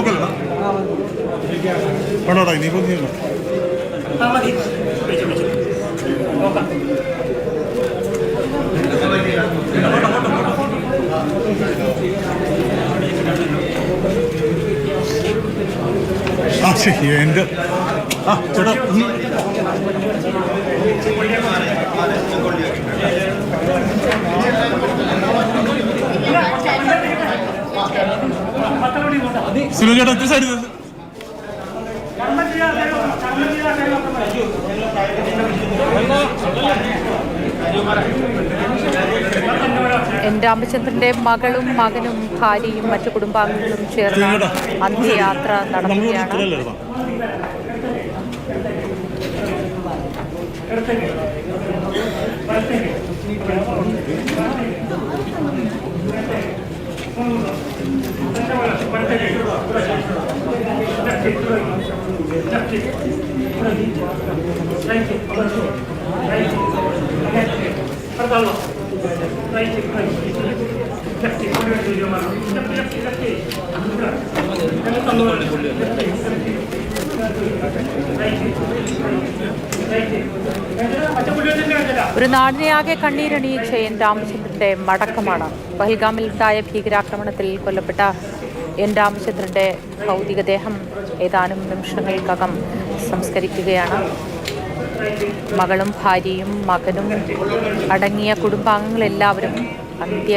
നോക്കല്ലോ വേണോടാ ഇനിയിപ്പോൾ നീ ആ മതി. വിളിച്ചു വിളിച്ചു നോക്കാം. ആ ശരി എന്റെ ആ ചേട്ടാ ചേട്ടാ സൈഡ്? എൻ രാമചന്ദ്രന്റെ മകളും മകനും ഭാര്യയും മറ്റു കുടുംബാംഗങ്ങളും ചേർന്ന് അന്ത്യയാത്ര നടത്തുകയാണ്. ഇത്രയല്ലേ ഒരു നാടിനെയാകെ കണ്ണീരണിയിച്ച എൻ രാമചന്ദ്രന്റെ മടക്കമാണ്. പഹൽഗാമിൽ ഉണ്ടായ ഭീകരാക്രമണത്തിൽ കൊല്ലപ്പെട്ട എൻ രാമചന്ദ്രന്റെ ഭൗതികദേഹം ഏതാനും നിമിഷങ്ങൾക്കകം സംസ്കരിക്കുകയാണ്. മകളും ഭാര്യയും മകനും അടങ്ങിയ കുടുംബാംഗങ്ങളെല്ലാവരും അന്ത്യ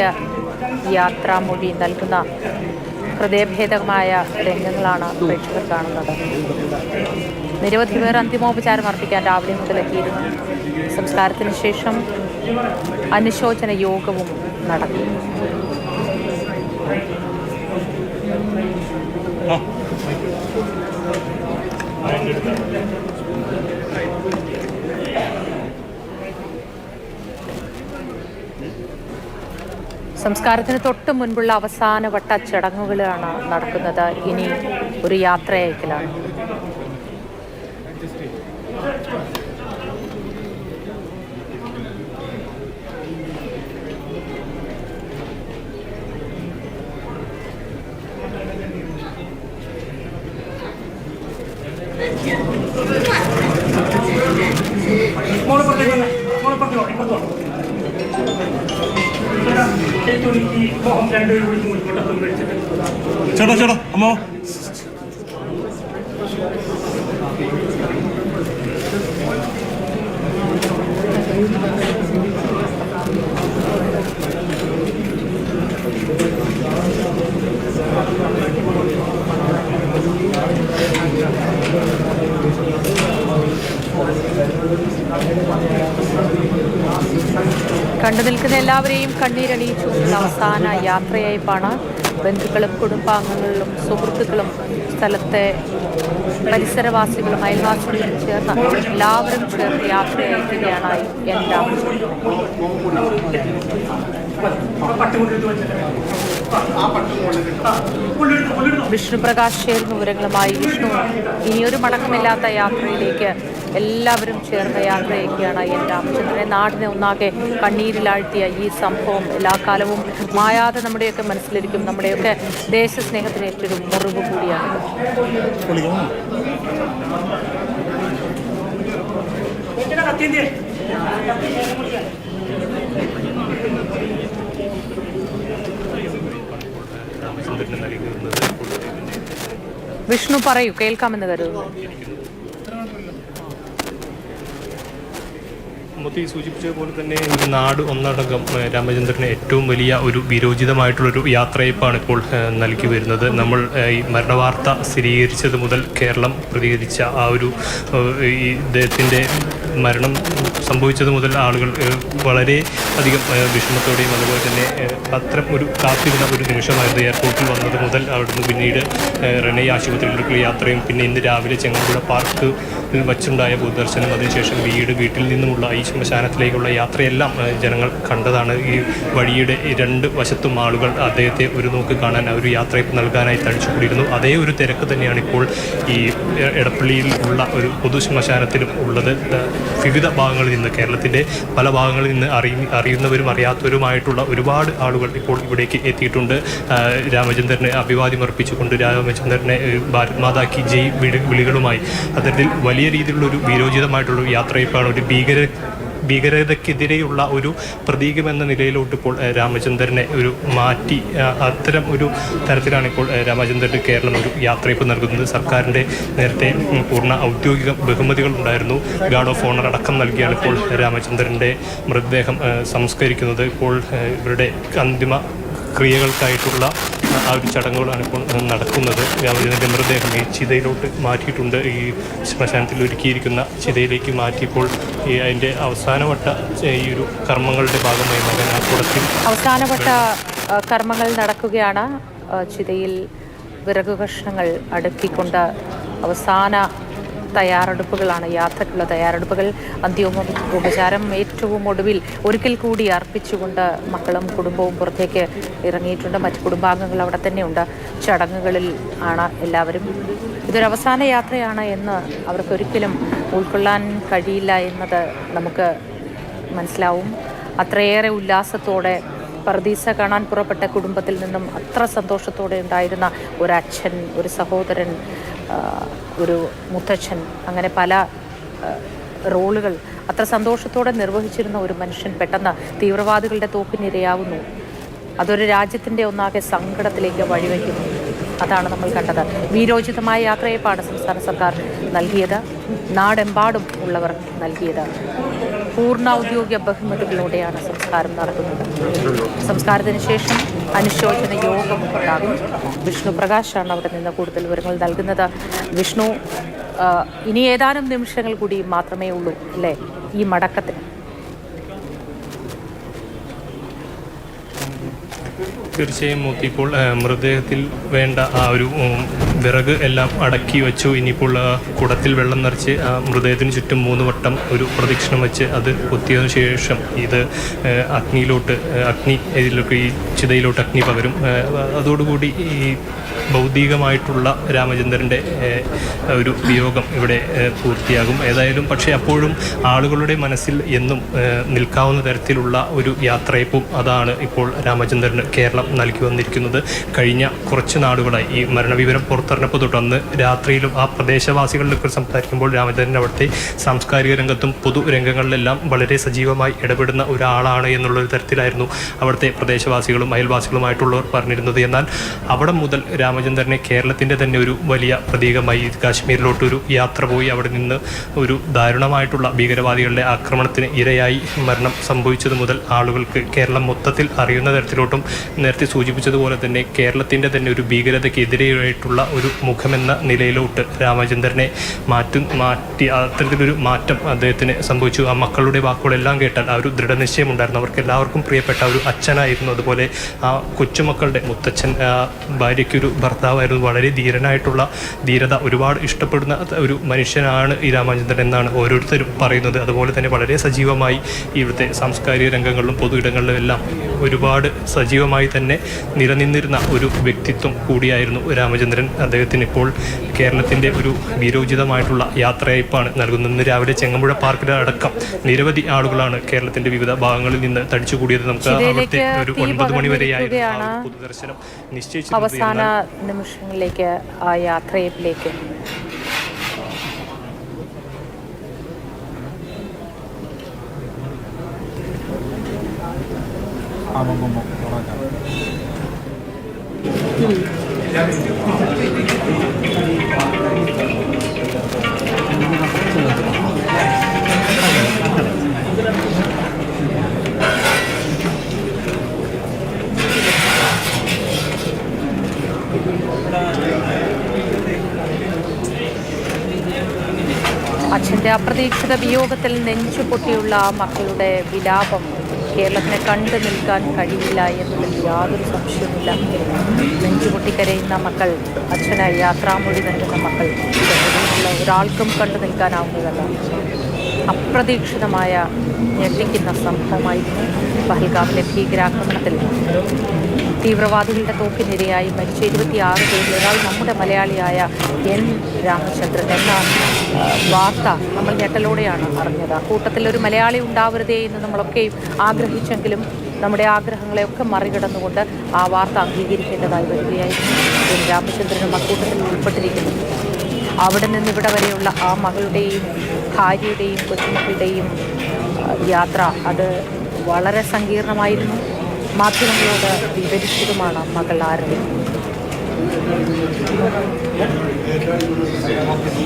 യാത്രാമൊഴി നൽകുന്ന ഹൃദയഭേദകമായ രംഗങ്ങളാണ് പ്രേക്ഷകർ കാണുന്നത്. നിരവധി പേർ അന്തിമോപചാരം അർപ്പിക്കാൻ രാവിലെ മുതൽ എത്തിയിരുന്നു. സംസ്കാരത്തിന് ശേഷം അനുശോചന യോഗവും നടത്തി സംസ്കാരത്തിന് തൊട്ട് മുൻപുള്ള അവസാനവട്ട ചടങ്ങുകളാണ് നടക്കുന്നത്. ഇനി ഒരു യാത്രയയക്കലാണ് ചേട്ടാ, ചേട്ടാ അമ്മ കണ്ടു നിൽക്കുന്ന എല്ലാവരെയും കണ്ണീരണിയിച്ചുകൊണ്ടുള്ള അവസാന യാത്രയായിപ്പാണ് ബന്ധുക്കളും കുടുംബാംഗങ്ങളിലും സുഹൃത്തുക്കളും സ്ഥലത്തെ പരിസരവാസികളും അയൽവാസികളും ചേർന്ന് എല്ലാവരും ചേർന്ന് യാത്രയയക്കുകയാണ് എൻ രാമചന്ദ്രൻ ആ പട്ട് കൊണ്ടെടുത്ത് വെച്ചിട്ട് ആ കൊണ്ടെടുത്ത് കൊണ്ടെടുത്തോ വിഷ്ണു പ്രകാശ് ചേർന്ന വിവരങ്ങളുമായി വിഷ്ണു. ഇനിയൊരു മടക്കമില്ലാത്ത യാത്രയിലേക്ക് എല്ലാവരും ചേർന്ന യാത്രയൊക്കെയാണ് എൻ രാമചന്ദ്രനെ. നാടിനെ ഒന്നാകെ കണ്ണീരിലാഴ്ത്തിയ ഈ സംഭവം എല്ലാ കാലവും മായാതെ നമ്മുടെയൊക്കെ മനസ്സിലിരിക്കും. നമ്മുടെയൊക്കെ ദേശസ്നേഹത്തിന് ഏറ്റൊരു മുറിവ് കൂടിയാണ്. വിളിക്കണം കത്തിയന്തേ നൽകുന്നത് വിഷ്ണു പറയൂ കേൾക്കാമെന്ന് കരുതുന്നു. മുത്തി സൂചിപ്പിച്ച പോലെ തന്നെ ഒരു നാട് ഒന്നടങ്കം രാമചന്ദ്രനെ രാമചന്ദ്രന് ഏറ്റവും വലിയ ഒരു വിരോചിതമായിട്ടുള്ളൊരു യാത്രയപ്പാണ് ഇപ്പോൾ നൽകി വരുന്നത്. നമ്മൾ ഈ മരണവാർത്ത സ്ഥിരീകരിച്ചത് മുതൽ കേരളം പ്രതികരിച്ച ആ ഒരു ഈ ഇദ്ദേഹത്തിന്റെ മരണം സംഭവിച്ചത് മുതൽ ആളുകൾ വളരെ അധികം വിഷമത്തോടെയും അതുപോലെ തന്നെ അത്തരം ഒരു കാത്തിരുന്ന ഒരു നിമിഷമായിരുന്നു എയർപോർട്ടിൽ വന്നത് മുതൽ അവിടുന്ന് പിന്നീട് റെനൈ ആശുപത്രിയിലേക്കുള്ള യാത്രയും പിന്നെ ഇന്ന് രാവിലെ ചെങ്ങമ്പുഴ പാർക്ക് വച്ചുണ്ടായ പൊതുദർശനം അതിനുശേഷം വീട് വീട്ടിൽ നിന്നുമുള്ള ഈ ശ്മശാനത്തിലേക്കുള്ള യാത്രയെല്ലാം ജനങ്ങൾ കണ്ടതാണ്. ഈ വഴിയുടെ രണ്ട് വശത്തും ആളുകൾ അദ്ദേഹത്തെ ഒരു നോക്ക് കാണാൻ ഒരു യാത്ര നൽകാനായി തടിച്ചുകൂടിയിരുന്നു. അതേ ഒരു തിരക്ക് തന്നെയാണ് ഇപ്പോൾ ഈ എടപ്പള്ളിയിൽ ഉള്ള ഒരു പൊതു ശ്മശാനത്തിലും ഉള്ളത് വിവിധ ഭാഗങ്ങളിൽ നിന്ന് കേരളത്തിന്റെ പല ഭാഗങ്ങളിൽ നിന്ന് അറിയ അറിയുന്നവരും അറിയാത്തവരുമായിട്ടുള്ള ഒരുപാട് ആളുകൾ ഇപ്പോൾ ഇവിടേക്ക് എത്തിയിട്ടുണ്ട്. രാമചന്ദ്രനെ അഭിവാദ്യം അർപ്പിച്ചുകൊണ്ട് രാമചന്ദ്രനെ ഭാരത് മാതാക്കി ജയ് വിളി വിളികളുമായി. അത്തരത്തിൽ വലിയ രീതിയിലുള്ള ഒരു വീരോചിതമായിട്ടുള്ള യാത്രയപ്പാണ് ഒരു ഭീകര ഭീകരതയ്ക്കെതിരെയുള്ള ഒരു പ്രതീകം എന്ന നിലയിലോട്ട് ഇപ്പോൾ രാമചന്ദ്രനെ ഒരു മാറ്റി അത്തരം ഒരു തരത്തിലാണ് ഇപ്പോൾ രാമചന്ദ്രന്റെ കേരളം ഒരു യാത്രയപ്പ് നൽകുന്നത്. സർക്കാരിന്റെ നേരത്തെ പൂർണ ഔദ്യോഗിക ബഹുമതികൾ ഉണ്ടായിരുന്നു. ഗാർഡ് ഓഫ് ഓണർ അടക്കം നൽകിയാണ് ഇപ്പോൾ രാമചന്ദ്രന്റെ മൃതദേഹം സംസ്കരിക്കുന്നത്. ഇപ്പോൾ ഇവരുടെ അന്തിമ ക്രിയകൾക്കായിട്ടുള്ള ആ ഒരു ചടങ്ങുകളാണ് ഇപ്പോൾ നടക്കുന്നത്. രാമചന്ദ്രന്റെ മൃതദേഹം ഈ ചിതയിലോട്ട് മാറ്റിയിട്ടുണ്ട്. ഈ ശ്മശാനത്തിൽ ഒരുക്കിയിരിക്കുന്ന ചിതയിലേക്ക് മാറ്റിയപ്പോൾ ഈ അതിന്റെ അവസാനവട്ട ഈ ഒരു കർമ്മങ്ങളുടെ ഭാഗമായി മകൻ ആ കുടത്തിൽ അവസാനവട്ട കർമ്മങ്ങൾ നടക്കുകയാണ്. ചിതയിൽ വിറകു കഷ്ണങ്ങൾ അടുക്കിക്കൊണ്ട് അവസാന തയ്യാറെടുപ്പുകളാണ് യാത്രയ്ക്കുള്ള തയ്യാറെടുപ്പുകൾ. അന്ത്യവും ഉപചാരം ഏറ്റവും ഒടുവിൽ ഒരിക്കൽ കൂടി അർപ്പിച്ചുകൊണ്ട് മക്കളും കുടുംബവും പുറത്തേക്ക് ഇറങ്ങിയിട്ടുണ്ട്. മറ്റ് കുടുംബാംഗങ്ങൾ അവിടെ തന്നെയുണ്ട്. ചടങ്ങുകളിൽ ആണ് എല്ലാവരും. ഇതൊരു അവസാന യാത്രയാണ് എന്ന് അവർക്കൊരിക്കലും ഉൾക്കൊള്ളാൻ കഴിയില്ല എന്നത് നമുക്ക് മനസ്സിലാവും. അത്രയേറെ ഉല്ലാസത്തോടെ പർദീസ കാണാൻ പുറപ്പെട്ട കുടുംബത്തിൽ നിന്നും അത്ര സന്തോഷത്തോടെ ഉണ്ടായിരുന്ന ഒരച്ഛൻ ഒരു സഹോദരൻ ഒരു മുത്തച്ഛൻ അങ്ങനെ പല റോളുകൾ അത്ര സന്തോഷത്തോടെ നിർവഹിച്ചിരുന്ന ഒരു മനുഷ്യൻ പെട്ടെന്ന് തീവ്രവാദികളുടെ തോക്കിനിരയാവുന്നു അതൊരു രാജ്യത്തിന്റെ ഒന്നാകെ സങ്കടത്തിലേക്ക് വഴിവെക്കുന്നു. അതാണ് നമ്മൾ കണ്ടത്. വീരോചിതമായ യാത്രയപ്പാണ് സംസ്ഥാന സർക്കാർ നൽകിയത്. നാടെമ്പാടും ഉള്ളവർ നൽകിയത്. പൂർണ ഔദ്യോഗിക ബഹുമതികളോടെയാണ് സംസ്കാരം നടത്തുന്നത് സംസ്കാരത്തിന് ശേഷം അനുശോചന യോഗം ഉണ്ടാകും. വിഷ്ണു പ്രകാശാണ് അവിടെ നിന്ന് കൂടുതൽ വിവരങ്ങൾ നൽകുന്നത്. വിഷ്ണു ഇനി ഏതാനും നിമിഷങ്ങൾ കൂടി മാത്രമേ ഉള്ളൂ അല്ലേ? ഈ മടക്കത്തിന്. തീർച്ചയായും ഇപ്പോൾ മൃതദേഹത്തിൽ വേണ്ട ആ ഒരു വിറക് എല്ലാം അടക്കി വെച്ചു. ഇനിയിപ്പോൾ കുടത്തിൽ വെള്ളം നിറച്ച് ആ മൃതദേഹത്തിന് ചുറ്റും മൂന്ന് വട്ടം ഒരു പ്രദക്ഷിണം വെച്ച് അത് കൊത്തിയതിനു ശേഷം ഇത് അഗ്നിയിലോട്ട് അഗ്നി ഇതിലൊക്കെ ഈ ചിതയിലോട്ട് അഗ്നി പകരും. അതോടുകൂടി ഈ ഭൗതികമായിട്ടുള്ള രാമചന്ദ്രന്റെ ഒരു വിയോഗം ഇവിടെ പൂർത്തിയാകും. ഏതായാലും പക്ഷേ അപ്പോഴും ആളുകളുടെ മനസ്സിൽ എന്നും നിൽക്കാവുന്ന തരത്തിലുള്ള ഒരു യാത്രയപ്പും അതാണ് ഇപ്പോൾ രാമചന്ദ്രന് കേരളം നൽകി വന്നിരിക്കുന്നത്. കഴിഞ്ഞ കുറച്ച് നാളുകളായി ഈ മരണവിവരം പുറത്തിറങ്ങപ്പോൾ തൊട്ട് അന്ന് രാത്രിയിലും ആ പ്രദേശവാസികളിലൊക്കെ സംസാരിക്കുമ്പോൾ രാമചന്ദ്രൻ അവിടുത്തെ സാംസ്കാരിക രംഗത്തും പൊതു രംഗങ്ങളിലെല്ലാം വളരെ സജീവമായി ഇടപെടുന്ന ഒരാളാണ് എന്നുള്ളൊരു തരത്തിലായിരുന്നു അവിടുത്തെ പ്രദേശവാസികളും അയൽവാസികളുമായിട്ടുള്ളവർ പറഞ്ഞിരുന്നത്. എന്നാൽ അവിടെ മുതൽ രാമചന്ദ്രനെ കേരളത്തിന്റെ തന്നെ ഒരു വലിയ പ്രതീകമായി കാശ്മീരിലോട്ട് ഒരു യാത്ര പോയി അവിടെ നിന്ന് ഒരു ദാരുണമായിട്ടുള്ള ഭീകരവാദികളുടെ ആക്രമണത്തിന് ഇരയായി മരണം സംഭവിച്ചത് മുതൽ ആളുകൾക്ക് കേരളം മൊത്തത്തിൽ അറിയുന്ന തരത്തിലോട്ടും നേരത്തെ സൂചിപ്പിച്ചതുപോലെ തന്നെ കേരളത്തിന്റെ തന്നെ ഒരു ഭീകരതയ്ക്കെതിരെയായിട്ടുള്ള ഒരു മുഖമെന്ന നിലയിലോട്ട് രാമചന്ദ്രനെ മാറ്റി മാറ്റി അത്തരത്തിലൊരു മാറ്റം അദ്ദേഹത്തിന് സംഭവിച്ചു. ആ മക്കളുടെ വാക്കുകളെല്ലാം കേട്ടാൽ ആ ഒരു ദൃഢനിശ്ചയമുണ്ടായിരുന്നു. അവർക്ക് എല്ലാവർക്കും പ്രിയപ്പെട്ട ഒരു അച്ഛനായിരുന്നു. അതുപോലെ ആ കൊച്ചുമക്കളുടെ മുത്തച്ഛൻ ഭാര്യയ്ക്കൊരു ഭർത്താവായിരുന്നു. വളരെ ധീരനായിട്ടുള്ള ധീരത ഒരുപാട് ഇഷ്ടപ്പെടുന്ന ഒരു മനുഷ്യനാണ് ഈ രാമചന്ദ്രൻ എന്നാണ് ഓരോരുത്തരും പറയുന്നത്. അതുപോലെ തന്നെ വളരെ സജീവമായി ഇവിടുത്തെ സാംസ്കാരിക രംഗങ്ങളിലും പൊതു ഇടങ്ങളിലും എല്ലാം ഒരുപാട് സജീവമായി തന്നെ നിലനിന്നിരുന്ന ഒരു വ്യക്തിത്വം കൂടിയായിരുന്നു രാമചന്ദ്രൻ. അദ്ദേഹത്തിന് ഇപ്പോൾ കേരളത്തിന്റെ ഒരു വീരോചിതമായിട്ടുള്ള യാത്രയയപ്പാണ് നൽകുന്നത്. ഇന്ന് രാവിലെ ചെങ്ങമ്പുഴ പാർക്കിൽ അടക്കം നിരവധി ആളുകളാണ് കേരളത്തിന്റെ വിവിധ ഭാഗങ്ങളിൽ നിന്ന് തടിച്ചുകൂടിയത്. നമുക്ക് അവിടുത്തെ ഒരു ഒൻപത് മണി വരെയായിരുന്നു പൊതുദർശനം നിശ്ചയിച്ചു അവസാന നിമിഷങ്ങളിലേക്ക് ആ യാത്രയപ്പിലേക്ക് അച്ഛന്റെ അപ്രതീക്ഷിത വിയോഗത്തിൽ നെഞ്ചു പൊട്ടിയുള്ള ആ മക്കളുടെ വിലാപം. കേരളത്തിനെ കണ്ടു നിൽക്കാൻ കഴിയില്ല എന്നതിൽ യാതൊരു സംശയവുമില്ല. നെഞ്ചുപൊട്ടി കരയുന്ന മക്കൾ അച്ഛന് യാത്രാമൊഴി നൽകുന്ന മക്കൾ ഒരാൾക്കും കണ്ടു നിൽക്കാനാവുന്നതല്ല. അപ്രതീക്ഷിതമായ ഞെട്ടിക്കുന്ന സംഭവമായിരുന്നു പഹൽഗാമിലെ ഭീകരാക്രമണത്തിൽ. തീവ്രവാദികളുടെ തോക്കിനിരയായി മരിച്ച ഇരുപത്തിയാറ് പേരിൽ ഒരാൾ നമ്മുടെ മലയാളിയായ എൻ. രാമചന്ദ്രൻ എന്ന വാർത്ത നമ്മൾ ഞെട്ടലോടെയാണ് അറിഞ്ഞത്. കൂട്ടത്തിൽ ഒരു മലയാളി ഉണ്ടാവരുതേ എന്ന് നമ്മളൊക്കെയും ആഗ്രഹിച്ചെങ്കിലും നമ്മുടെ ആഗ്രഹങ്ങളെയൊക്കെ മറികടന്നുകൊണ്ട് ആ വാർത്ത അംഗീകരിക്കേണ്ടതായി വരികയായിരുന്നു എൻ. രാമചന്ദ്രനും അക്കൂട്ടത്തിൽ ഉൾപ്പെട്ടിരിക്കുന്നു അവിടെ നിന്ന് ഇവിടെ വരെയുള്ള ആ മകളുടെയും ഭാര്യയുടെയും കൊച്ചുമക്കളുടെയും യാത്ര അത് വളരെ സങ്കീർണമായിരുന്നു. മാധ്യമങ്ങളോട് വിവരിച്ചതുമാണ് മകൾ ആരതി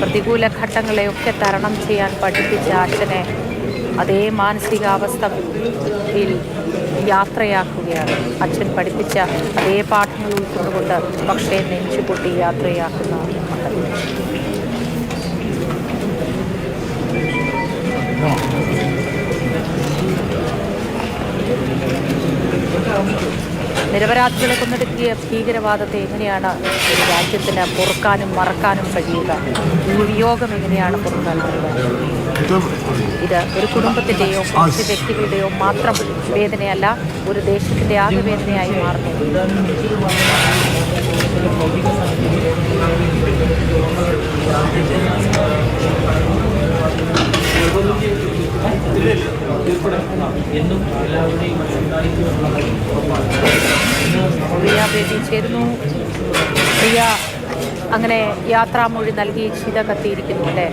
പ്രതികൂല ഘട്ടങ്ങളെയൊക്കെ തരണം ചെയ്യാൻ പഠിപ്പിച്ച അച്ഛനെ അതേ മാനസികാവസ്ഥയിൽ യാത്രയാക്കുകയാണ്. അച്ഛൻ പഠിപ്പിച്ച അതേ പാഠങ്ങൾ ഉൾക്കൊണ്ടുകൊണ്ട് പക്ഷേ നെഞ്ചുപൊട്ടി യാത്രയാക്കുന്ന മകൾ. നിരപരാധികളെ കൊന്നെടുക്കിയ ഭീകരവാദത്തെ എങ്ങനെയാണ് രാജ്യത്തിന് പൊറുക്കാനും മറക്കാനും കഴിയുക? ഈ വിയോഗം എങ്ങനെയാണ് പൊറുക്കാൻ ഇത് ഒരു കുടുംബത്തിന്റെയോ കുറച്ച് വ്യക്തികളുടെയോ മാത്രം വേദനയല്ല ഒരു ദേശത്തിന്റെ ആകെ വേദനയായി മാറുന്നു. ബേബി ചേരുന്നു പ്രിയ അങ്ങനെ യാത്രാമൊഴി നൽകി ചിത കത്തിയിരിക്കുന്നു അല്ലേ